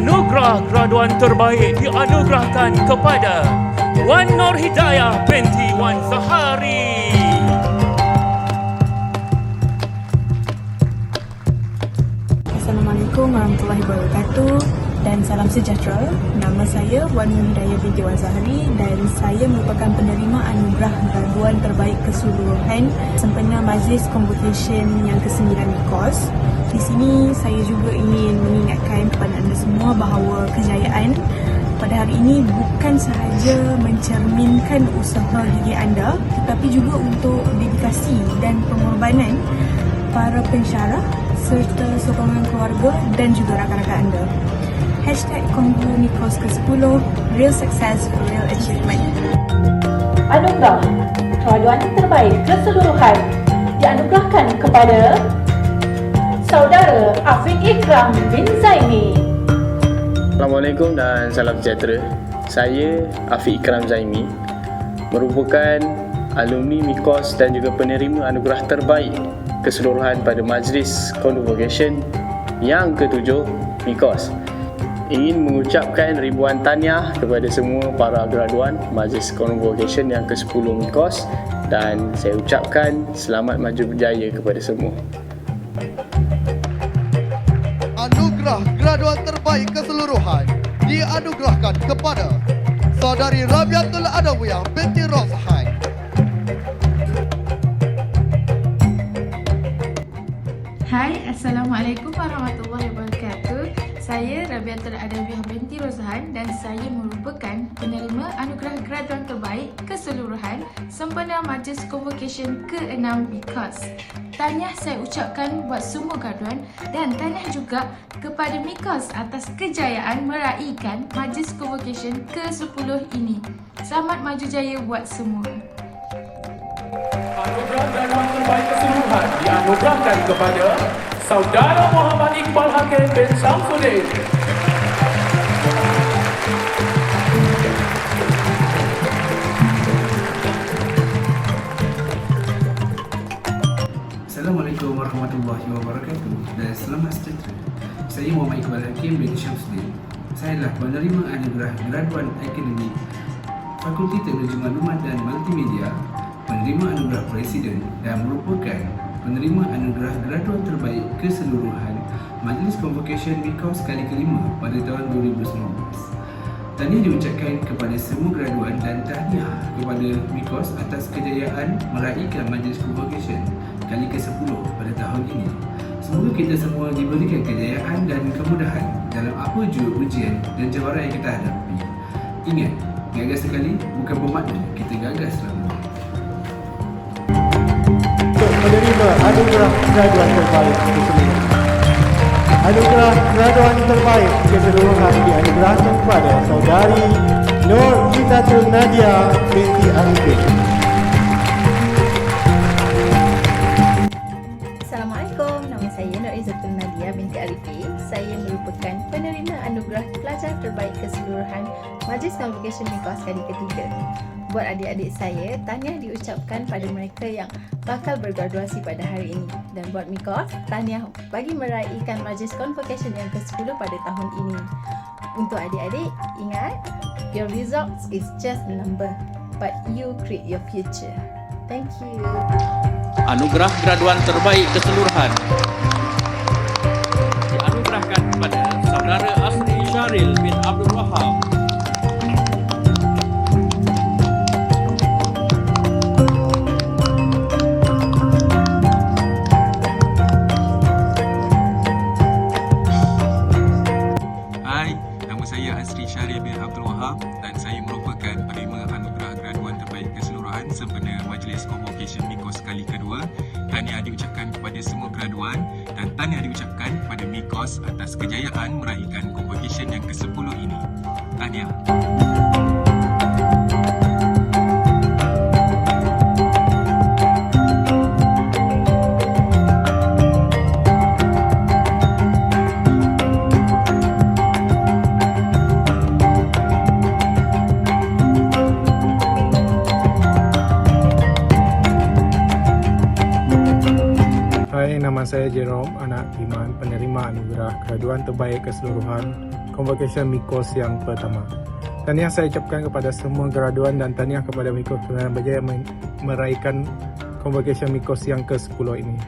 Anugerah graduan terbaik dianugerahkan kepada Wan Nur Hidayah binti Wan Zahari. Assalamualaikum warahmatullahi wabarakatuh dan salam sejahtera. Nama saya Wan Hidayah binti Wan Zahari dan saya merupakan penerima anugerah graduan terbaik keseluruhan sempena Majlis Convocation yang ke-9 KOS. Di sini saya juga ingin mengingatkan kepada anda semua bahawa kejayaan pada hari ini bukan sahaja mencerminkan usaha gigi anda tetapi juga untuk dedikasi dan pengorbanan para pensyarah serta sokongan keluarga dan juga rakan-rakan anda. Hashtag Konggu Nikos ke-10 Real Success for Real Achievement. Anugerah Graduan Terbaik Keseluruhan dianugerahkan kepada Saudara Afiq Ikram bin Zaini. Assalamualaikum dan salam sejahtera. Saya Afiq Ikram Zaimi merupakan alumni MIKOS dan juga penerima anugerah terbaik keseluruhan pada Majlis Convocation yang ketujuh MIKOS. Ingin mengucapkan ribuan tahniah kepada semua para graduan Majlis Convocation yang ke-10 MIKOS dan saya ucapkan selamat maju berjaya kepada semua. Anugerah graduan terbaik keseluruhan dianugerahkan kepada Saudari Rabiatul Adawiyah binti Roshan. Hai, Assalamualaikum warahmatullahi wabarakatuh. Rabiatul Adawiyah binti Rozhan dan saya merupakan penerima anugerah graduan terbaik keseluruhan sempena Majlis Convocation ke-6 BIKOS. Tahniah saya ucapkan buat semua graduan dan tahniah juga kepada MIKOS atas kejayaan meraihkan Majlis Convocation ke-10 ini. Selamat maju jaya buat semua. Anugerah graduan terbaik keseluruhan dianugerahkan kepada Saudara Muhammad Iqbal Hakim bin Samsudin. Warahmatullahi wabarakatuh dan selamat sejahtera. Saya Muhammad Iqbal Hakim bin Syamsuddin. Saya adalah penerima anugerah graduan akademik Fakulti Teknologi Maklumat dan Multimedia, penerima anugerah Presiden dan merupakan penerima anugerah graduan terbaik keseluruhan Majlis Convocation MIKOS kali kelima pada tahun 2019. Tahniah diucapkan kepada semua graduan dan tahniah kepada MIKOS atas kejayaan meraihkan Majlis Convocation kali ke-10 pada tahun ini. Semoga kita semua diberikan kejayaan dan kemudahan dalam apa jua ujian dan cabaran yang kita hadapi. Ingat, gagas sekali bukan bermakna kita gagas selama. untuk menerima anugerah graduan terbaik keseluruhan. Anugerah graduan terbaik keseluruhan dianugerahkan kepada saudari Nur Itatul Nadia binti Arifin. Saya Nur Izzatul Nadia binti Arifin. Saya merupakan penerima anugerah pelajar terbaik keseluruhan Majlis Convocation Mikos kali ketiga. Buat adik-adik saya, tahniah diucapkan pada mereka yang bakal bergraduasi pada hari ini. Dan buat Mikos, tahniah bagi meraihkan Majlis Convocation yang ke-10 pada tahun ini. Untuk adik-adik, ingat, your results is just a number, but you create your future. Thank you. Anugerah graduan terbaik keseluruhan Syaril bin Abdul Wahab. Hai, nama saya Asri Syahrir bin Abdul Wahab dan saya merupakan penerima anugerah graduan terbaik keseluruhan sempena Majlis Convocation MIKOS kali kedua. Tahniah diucapkan kepada semua graduan dan tahniah diucapkan kepada MIKOS atas kejayaan meraihkan Convocation yang ke-10 ini. Tahniah. Hai, nama saya Jerome, anak Iman, penerima anugerah graduan terbaik keseluruhan Convocation Mikos yang pertama. Tahniah saya ucapkan kepada semua graduan dan tahniah kepada Mikos kerana berjaya meraihkan Convocation Mikos yang ke-10 ini.